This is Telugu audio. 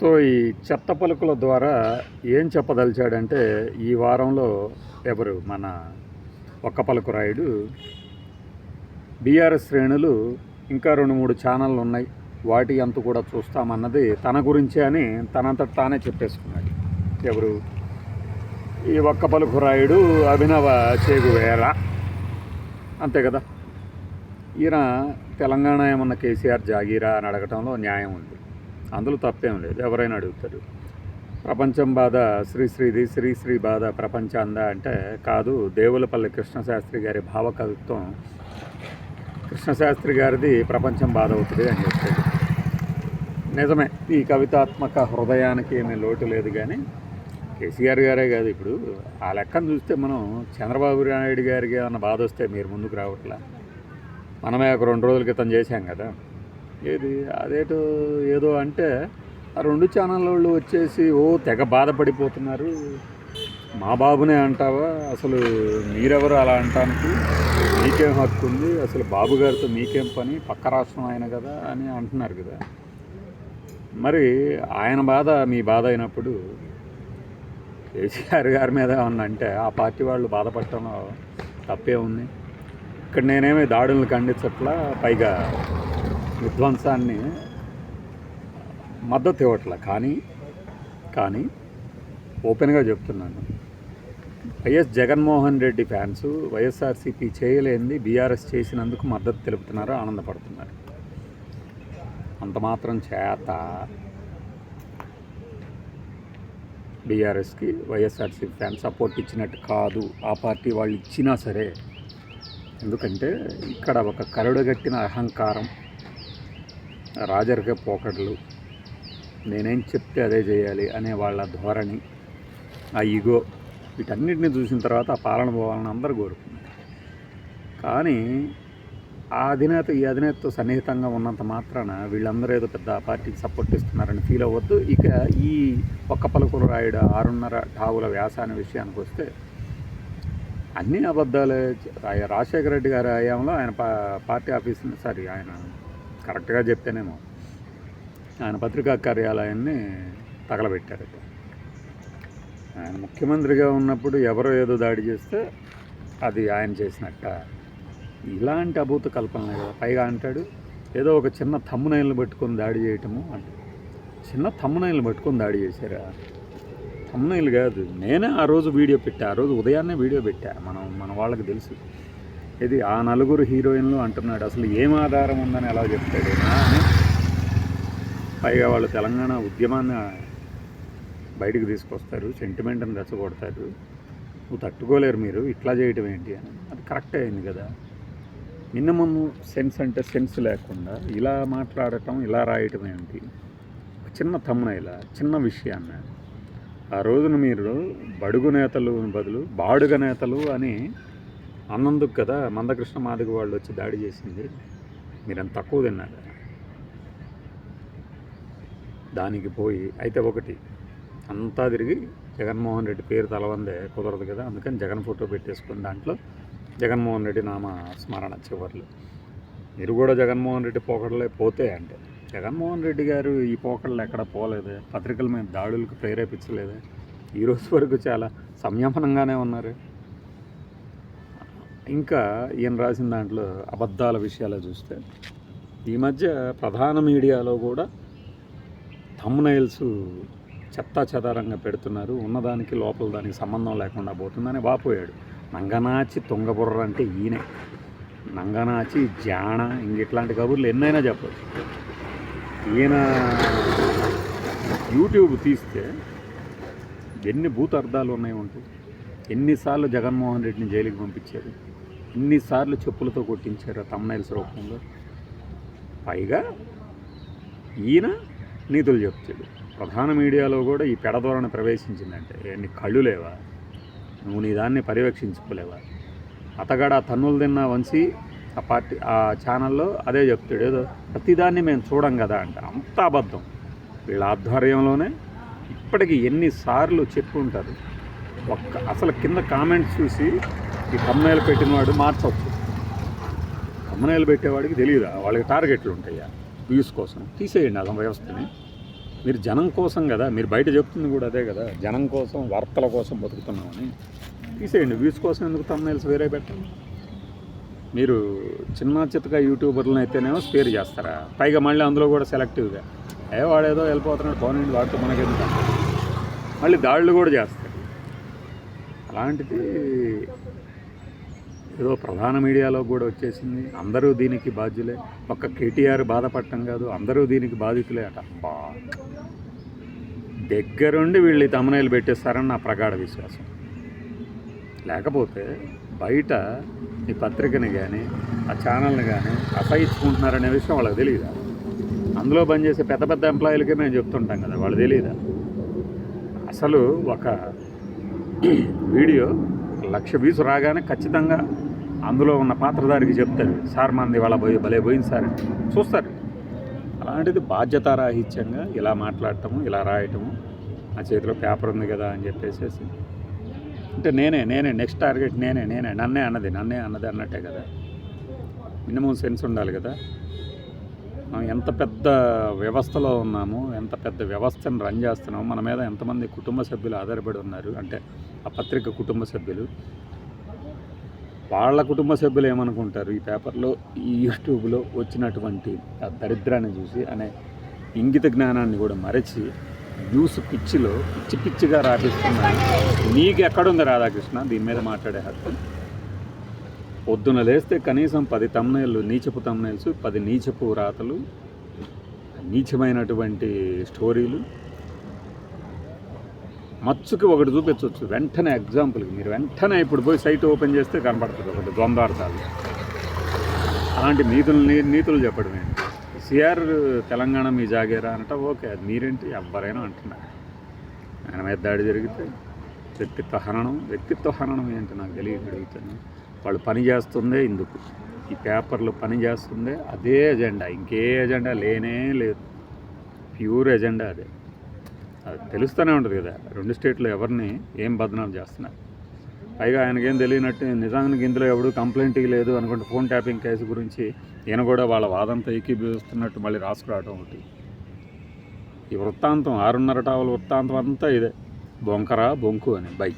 సో ఈ చెత్త పలుకుల ద్వారా ఏం చెప్పదలిచాడంటే ఈ వారంలో ఎవరు మన ఒక్క పలుకు రాయుడు బీఆర్ఎస్ శ్రేణులు ఇంకా రెండు మూడు ఛానళ్ళు ఉన్నాయి వాటి అంత కూడా చూస్తామన్నది తన గురించే అని తనంతట తానే చెప్పేసుకున్నాడు. ఎవరు? ఈ ఒక్క పలుకు రాయుడు అభినవ చేగువేర అంతే కదా? ఈయన తెలంగాణ ఏమన్నా కేసీఆర్ జాగీరా అని అడగటంలో న్యాయం ఉంది. అందులో తప్పేం లేదు. ఎవరైనా అడుగుతారు. ప్రపంచం బాధ శ్రీశ్రీది శ్రీశ్రీ బాధ ప్రపంచాందా అంటే కాదు. దేవులపల్లి కృష్ణశాస్త్రి గారి భావకవిత్వం కృష్ణశాస్త్రి గారిది ప్రపంచం బాధ అవుతుంది అని చెప్పాడు నిజమే. ఈ కవితాత్మక హృదయానికి ఏమీ లోటు లేదు కానీ కేసీఆర్ గారే కాదు ఇప్పుడు. ఆ లెక్కను చూస్తే మనం చంద్రబాబు నాయుడు గారికి ఏమన్నా బాధ వస్తే మీరు ముందుకు రావట్లా? మనమే ఒక రెండు రోజుల క్రితం చేశాం కదా. ఏది? అదేటో ఏదో అంటే ఆ రెండు ఛానల్ వాళ్ళు వచ్చేసి ఓ తెగ బాధపడిపోతున్నారు. మా బాబునే అంటావా? అసలు మీరెవరు అలా అంటానికి? మీకేం హక్కు ఉంది? అసలు బాబు గారితో మీకేం పని? పక్క రాష్ట్రం ఆయన కదా అని అంటున్నారు కదా. మరి ఆయన బాధ మీ బాధ అయినప్పుడు కేసీఆర్ గారి మీద ఏమన్నా అంటే ఆ పార్టీ వాళ్ళు బాధపడటంలో తప్పే ఉంది. ఇక్కడ నేనేమి దాడులను ఖండించట్లా? పైగా విధ్వంసాన్ని మద్దతు ఇవ్వట్ల కానీ కానీ ఓపెన్గా చెప్తున్నాను. YS Jaganmohan Reddy fans YSRCP చేయలేనిది BRS చేసినందుకు మద్దతు తెలుపుతున్నారు ఆనందపడుతున్నారు. అంత మాత్రం చేత బీఆర్ఎస్కి వైఎస్ఆర్సీపీ ఫ్యాన్స్ సపోర్ట్ ఇచ్చినట్టు కాదు ఆ పార్టీ వాళ్ళు ఇచ్చినా సరే. ఎందుకంటే ఇక్కడ ఒక కరుడగట్టిన అహంకారం రాజరిక పోకడలు. నేనేం చెప్తే అదే చేయాలి అనే వాళ్ళ ధోరణి ఆ ఈగో వీటన్నిటిని చూసిన తర్వాత ఆ పాలన పోవాలని అందరూ కోరుకున్నారు. కానీ ఆ అధినేత ఈ అధినేతతో సన్నిహితంగా ఉన్నంత మాత్రాన వీళ్ళందరూ ఏదో పెద్ద పార్టీకి సపోర్ట్ ఇస్తున్నారని ఫీల్ అవ్వద్దు. ఇక ఈ ఒక్క పలుకులు రాయుడు ఆరున్నర ఠావుల వ్యాసాన్ని విషయానికి వస్తే అన్ని అబద్ధాలే రాజశేఖర రెడ్డి గారి హయాంలో ఆయన పా పార్టీ ఆఫీస్ సారీ ఆయన కరెక్ట్గా చెప్తేనేమో. ఆయన పత్రికా కార్యాలయాన్ని తగలబెట్టారు ఆయన ముఖ్యమంత్రిగా ఉన్నప్పుడు ఎవరో ఏదో దాడి చేస్తే అది ఆయన చేసినట్ట. ఇలాంటి అభూత కల్పనలే కదా. పైగా అంటాడు ఏదో ఒక చిన్న తమ్మునైల్ని పట్టుకొని దాడి చేయటము అంటే చిన్న తమ్మునైల్ని పట్టుకొని దాడి చేశారా? తమ్మునైలు కాదు. నేనే ఆ రోజు వీడియో పెట్టా. ఆ రోజు ఉదయాన్నే వీడియో పెట్టా. మనం మన వాళ్ళకి తెలుసు. ఇది ఆ నలుగురు హీరోయిన్లు అంటున్నాడు. అసలు ఏం ఆధారం ఉందని ఎలా చెప్తాడు? అని. పైగా వాళ్ళు తెలంగాణ ఉద్యమాన్ని బయటికి తీసుకొస్తారు సెంటిమెంట్ని రెచ్చగొడతారు. నువ్వు తట్టుకోలేరు మీరు ఇట్లా చేయటం ఏంటి అని. అది కరెక్ట్ అయింది కదా. మినిమమ్ సెన్స్ అంటే సెన్స్ లేకుండా ఇలా మాట్లాడటం ఇలా రాయటం ఏంటి? చిన్న తమ్మున ఇలా చిన్న విషయాన్ని. ఆ రోజున మీరు బడుగు నేతలు బదులు బాడుగ నేతలు అని అన్నందుకు కదా మందకృష్ణ మాదిగ వాళ్ళు వచ్చి దాడి చేసింది. మీరంత తక్కువ తిన్నారు. దానికి పోయి అయితే ఒకటి అంతా తిరిగి జగన్మోహన్ రెడ్డి పేరు తలవందే కుదరదు కదా అందుకని జగన్ ఫోటో పెట్టేసుకుని దాంట్లో జగన్మోహన్ రెడ్డి నామ స్మరణ చివర్లు. మీరు కూడా జగన్మోహన్ రెడ్డి పోకడలే పోతే అంటే జగన్మోహన్ రెడ్డి గారు ఈ పోకడలు ఎక్కడ పోలేదే? పత్రికల మీద దాడులకు ప్రేరేపించలేదే? ఈరోజు వరకు చాలా సంయమనంగానే ఉన్నారు. ఇంకా ఈయన రాసిన దాంట్లో అబద్ధాల విషయాలు చూస్తే ఈ మధ్య ప్రధాన మీడియాలో కూడా థమ్నైల్స్ చెత్తా చెదారంగా పెడుతున్నారు. ఉన్నదానికి లోపల దానికి సంబంధం లేకుండా పోతుందని వాపోయాడు. నంగనాచి తుంగబుర్ర అంటే ఈయనే. నంగనాచి జాణ ఇంక ఇట్లాంటి కబుర్లు ఎన్నైనా చెప్పచ్చు. ఈయన యూట్యూబ్ తీస్తే ఎన్ని భూతార్థాలు ఉన్నాయి ఉంటాయి ఎన్నిసార్లు జగన్మోహన్ రెడ్డిని జైలుకి పంపించారు? ఎన్నిసార్లు చెప్పులతో కొట్టించారు తమ్నైల్స్ రూపంలో పైగా ఈయన నీతులు చెప్తాడు. ప్రధాన మీడియాలో కూడా ఈ పెడధోరణ ప్రవేశించిందంటే నీ కళ్ళు లేవా? నువ్వు నీ దాన్ని పర్యవేక్షించుకోలేవా? అతగాడు ఆ తన్నులు తిన్న వంశీ ఆ పార్టీ ఆ ఛానల్లో అదే చెప్తాడు. ఏదో ప్రతిదాన్ని మేము చూడం కదా అంటే అంత అబద్ధం. వీళ్ళ ఆధ్వర్యంలోనే ఇప్పటికి ఎన్నిసార్లు చెప్పుంటారు. ఒక్క అసలు కింద కామెంట్స్ చూసి ఈ కమ్మనేలు పెట్టినవాడు మార్చవచ్చు కమ్మనేలు పెట్టేవాడికి తెలియదా వాళ్ళకి టార్గెట్లు ఉంటాయా? వ్యూస్ కోసం. తీసేయండి అసలు వ్యవస్థని. మీరు జనం కోసం కదా మీరు బయట చెప్తుంది కూడా అదే కదా జనం కోసం వార్తల కోసం బతుకుతున్నామని. తీసేయండి. వ్యూస్ కోసం ఎందుకు తమ్నైల్స్ వేరే పెట్టండి మీరు చిన్న చిత్తగా యూట్యూబర్లను అయితేనేమో స్పేర్ చేస్తారా? పైగా మళ్ళీ అందులో కూడా సెలెక్టివ్గా ఏ వాడేదో వెళ్ళిపోతున్నాడు పోనండి వాడితో మనకెందుకు మళ్ళీ దాడులు కూడా చేస్తారు అలాంటిది ఏదో ప్రధాన మీడియాలో కూడా వచ్చేసింది. అందరూ దీనికి బాధ్యులే. ఒక్క కేటీఆర్ బాధపడటం కాదు అందరూ దీనికి బాధితులే అట. అబ్బా. దగ్గరుండి వీళ్ళు తమనేలు పెట్టేస్తారని నా ప్రగాఢ విశ్వాసం. లేకపోతే బయట ఈ పత్రికని కానీ ఆ ఛానల్ని కానీ అసహించుకుంటున్నారనే విషయం వాళ్ళకి తెలియదా అందులో పనిచేసే పెద్ద పెద్ద ఎంప్లాయీలకే మేము చెప్తుంటాం కదా వాళ్ళు తెలియదా అసలు ఒక వీడియో లక్ష వీసు రాగానే ఖచ్చితంగా అందులో ఉన్న పాత్రధారికి చెప్తారు. సార్ మంది వాళ్ళ పోయి భలే పోయింది సార్. చూస్తారు. అలాంటిది బాధ్యతారాహిత్యంగా ఇలా మాట్లాడటము ఇలా రాయటము నా చేతిలో పేపర్ ఉంది కదా అని చెప్పేసేసి. అంటే నేనే నేనే నెక్స్ట్ టార్గెట్ నేనే నేనే నన్నే అన్నది నన్నే అన్నది అన్నట్టే కదా. మినిమం సెన్స్ ఉండాలి కదా. మనం ఎంత పెద్ద వ్యవస్థలో ఉన్నాము ఎంత పెద్ద వ్యవస్థను రన్ చేస్తున్నాము మన మీద ఎంతమంది కుటుంబ సభ్యులు ఆధారపడి ఉన్నారు అంటే ఆ పత్రిక కుటుంబ సభ్యులు. వాళ్ళ కుటుంబ సభ్యులు ఏమనుకుంటారు? ఈ పేపర్లో ఈ యూట్యూబ్లో వచ్చినటువంటి ఆ దరిద్రాన్ని చూసి అనే ఇంగిత జ్ఞానాన్ని కూడా మరచి న్యూస్ పిచ్చిలో పిచ్చి పిచ్చిగా రాపిస్తున్నాను నీకు ఎక్కడుంది రాధాకృష్ణ? దీని మీద మాట్లాడే హక్కు? పొద్దున లేస్తే కనీసం పది తమ్నేళ్ళు నీచపు తమ్నైల్స్ పది నీచపు రాతలు నీచమైనటువంటి స్టోరీలు మచ్చుకి ఒకటి చూపించవచ్చు. వెంటనే ఎగ్జాంపుల్కి మీరు వెంటనే ఇప్పుడు పోయి సైట్ ఓపెన్ చేస్తే కనపడుతుంది ఒకటి ద్వందార్థాలు అలాంటి నీతులు నీ- నీతులు చెప్పడం ఏంటి? సిఆర్ తెలంగాణ మీ జాగేరా అనట ఓకే అది మీరేంటి? ఎవ్వరైనా అంటున్నారు. ఆయన మీద దాడి జరిగితే వ్యక్తిత్వ హననం వ్యక్తిత్వ హననం ఏంటి నాకు తెలియగలుగుతాను వాళ్ళు పని చేస్తుందే ఇందుకు. ఈ పేపర్లు పని చేస్తుందే అదే ఎజెండా ఇంకే ఎజెండా లేనే లేదు. ప్యూర్ ఎజెండా అదే. తెలుస్తూనే ఉంటుంది కదా. రెండు స్టేట్లో ఎవరిని ఏం బదనాలు చేస్తున్నారు? పైగా ఆయనకేం తెలియనట్టు నిజానికి ఇందులో ఎవడు కంప్లైంట్ లేదు అనుకుంటే ఫోన్ ట్యాపింగ్ కేసు గురించి ఈయన కూడా వాళ్ళ వాదంతో ఏకీభవిస్తున్నట్టు మళ్ళీ రాసుకురావడం ఒకటి. ఈ వృత్తాంతం ఆరున్నర టావల వృత్తాంతం అంతా ఇదే. బొంకరా బొంకు అని. బై.